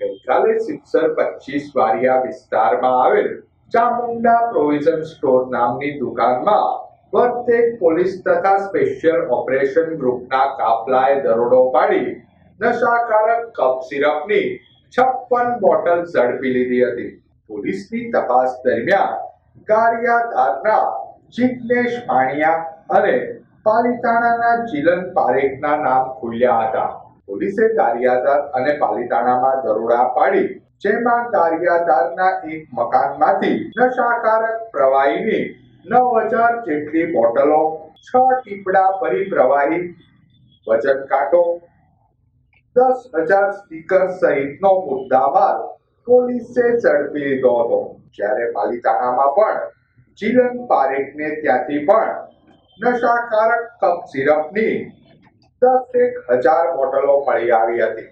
ગઈકાલે સિક્સર પચીસ વારિયા વિસ્તારમાં આવેલ ચામુંડા પ્રોવિઝન સ્ટોર નામની દુકાનમાં વર્તેક પોલીસ તથા સ્પેશિયલ ઓપરેશન ગ્રુપના કાફલાએ દરોડો પાડી નશાકારક કપ સિરપની છપ્પન બોટલ ઝડપી લીધી હતી. પોલીસની તપાસ દરમિયાન ગારિયાધારના જિગ્નેશ ભાણિયા અને પાલિતાણાના જીલન પારેખના નામ ખુલ્યા હતા. પોલીસે કારિયાદાર અને પાલિતાણામાં દરોડા પાડી, જેમાં કારિયાદારના એક મકાનમાંથી નશાકારક પ્રવાહીની નવ હજાર જેટલી બોટલો, છ ટીપડા ભરી પ્રવાહી, વજન કાંટો, દસ હજાર સ્ટીકર સહિતનો મુદ્દામાલ પોલીસે ઝડપી લીધો હતો. જ્યારે પાલિતાણામાં પણ જીલન પારેખને ત્યાંથી પણ નશાકારક કપ સિરપની દસેક હજાર બોટલો મળી આવી હતી.